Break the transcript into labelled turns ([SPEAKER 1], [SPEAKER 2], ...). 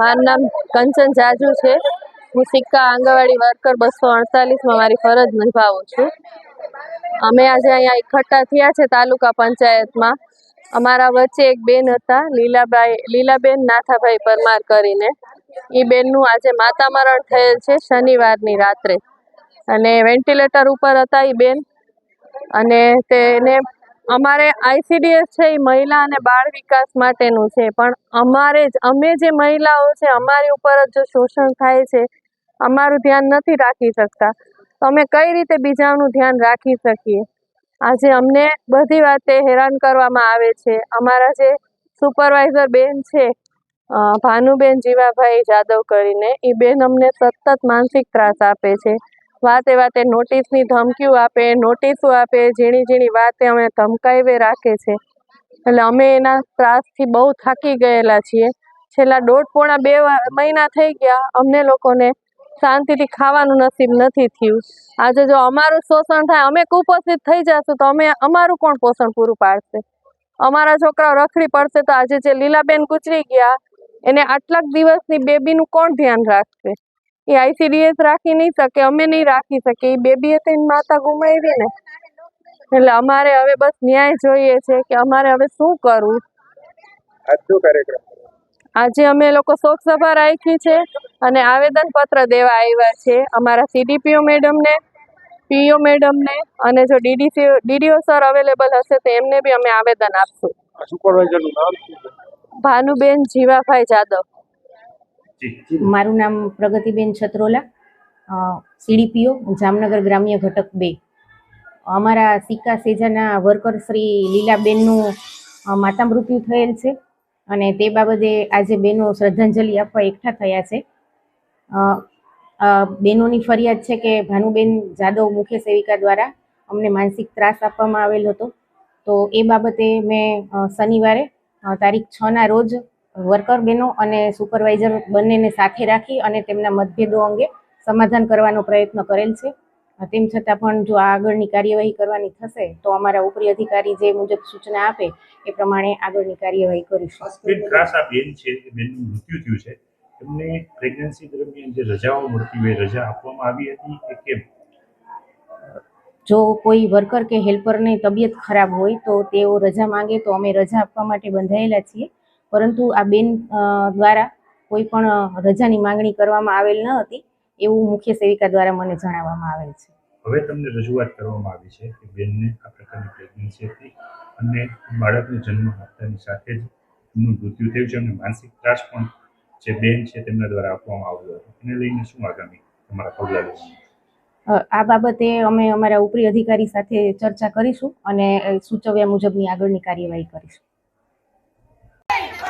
[SPEAKER 1] મારું નામ કંચન જાજુ છે. હું સિક્કા આંગણવાડી વર્કર બસો અડતાલીસમાં મારી ફરજ નિભાવું છું. અમે આજે અહીંયા એકઠા થયા છે તાલુકા પંચાયતમાં. અમારા વચ્ચે એક બેન હતા, લીલાબાઈ લીલાબેન નાથાભાઈ પરમાર કરીને. એ બેનનું આજે માતા મરણ થયેલ છે શનિવારની રાત્રે. અને વેન્ટિલેટર ઉપર હતા એ બેન. અને તેને અમારે આઈસીડીએસ છે એ મહિલા અને બાળ વિકાસ માટેનું છે. પણ અમારે જ, અમે જે મહિલાઓ છે, અમારી ઉપર જ જો શોષણ થાય છે, અમારું ધ્યાન નથી રાખી શકતા. તો અમે કઈ રીતે બીજાનું ધ્યાન રાખી શકીએ? આજે અમને બધી વાતે હેરાન કરવામાં આવે છે. અમારા જે સુપરવાઇઝર બેન છે ભાનુબેન જીવાભાઈ જાદવ કરીને એ બેન અમને સતત માનસિક ત્રાસ આપે છે. વાતે વાતે નોટિસની ધમકીઓ આપે, નોટિસો આપે, ઝીણી ઝીણી વાતે અમે ધમકાવી રાખે છે. એટલે અમે એના ત્રાસથી બહુ થાકી ગયેલા છીએ. છેલ્લા દોઢ પોણા બે મહિના થઈ ગયા અમને લોકોને શાંતિથી ખાવાનું નસીબ નથી થયું. આજે જો અમારું શોષણ થાય, અમે કુપોષિત થઈ જશું તો અમે, અમારું કોણ પોષણ પૂરું પાડશે? અમારા છોકરાઓ રખડી પડશે તો આજે જે લીલાબેન ગુજરી ગયા એને આટલાક દિવસની બેબીનું કોણ ધ્યાન રાખશે? એ આઈસીડીએસ રાખી નહીં શકે અમે નહીં રાખી શકીએ. એ બેબીએ તો એની માતા ગુમાવી ને. એટલે અમારે હવે બસ ન્યાય જોઈએ છે કે અમારે હવે શું કરવું?
[SPEAKER 2] આજે
[SPEAKER 1] અમે લોકો શોક સભા રાખી છે અને આવેદન પત્ર દેવા આવ્યા છે અમારા સીડીપીઓ મેડમને પીઓ મેડમને અને જો ડીડીસી ડીડીઓ સર અવેલેબલ હશે તો એમને બી અમે આવેદન આપશું. ભાનુબેન જીવાભાઈ જાદવ.
[SPEAKER 3] મારું નામ પ્રગતિબેન છત્રોલા સીડીપીઓ જામનગર ગ્રામ્ય ઘટક બે. અમારા સિક્કા સેજાના વર્કર શ્રી લીલાબેનનું માતા મૃત્યુ થયેલ છે અને તે બાબતે આજે બેનો શ્રદ્ધાંજલિ આપવા એકઠા થયા છે. બેનોની ફરિયાદ છે કે ભાનુબેન જાદવ મુખ્ય સેવિકા દ્વારા અમને માનસિક ત્રાસ આપવામાં આવેલ હતો. તો એ બાબતે મેં શનિવારે તારીખ છના રોજ વર્કર બહેનો અને સુપરવાઇઝર બંનેને સાથે રાખી અને તેમના મતભેદો અંગે સમાધાન કરવાનો પ્રયત્ન કરેલ છે. તેમ છતાં પણ જો આગળની કાર્યવાહી કરવાની થશે, તો અમારા ઉપરી અધિકારી જે મુજબ સૂચના આપે, એ પ્રમાણે આગળની કાર્યવાહી કરીશું.
[SPEAKER 4] બેન બેન છે બેનનું મૃત્યુ થયું છે. એમને પ્રેગ્નન્સી દરમિયાન જે રજાઓ મળતી હોય રજા આપવામાં આવી હતી કે કેમ?
[SPEAKER 3] જો કોઈ વર્કર કે હેલ્પરની તબિયત ખરાબ હોય તો તેઓ રજા માંગે તો અમે રજા આપવા માટે બંધાયેલા છીએ. પરંતુ આ બેન દ્વારા કોઈ પણ રજાની માંગણી કરવામાં આવેલ ન હતી એવું મુખ્ય સેવિકા દ્વારા મને જણાવવામાં આવેલ છે.
[SPEAKER 4] હવે તમને રજૂઆત કરવામાં આવી છે કે બેનને આ પ્રકારની પ્રેગ્નન્સી હતી અને બાળકને જન્મ આપતાની સાથે જ એમનું મૃત્યુ થયું છે અને માનસિક ત્રાસ પણ જે બેન છે તેમના દ્વારા આપવામાં આવ્યો હતો. એને લઈને શું આગામી તમારા પગલાં લેવાનું
[SPEAKER 3] આ બાબતે અમે અમારા ઉપરી અધિકારી સાથે ચર્ચા કરીશું અને સૂચવ્યા મુજબની આગળની કાર્યવાહી કરીશું.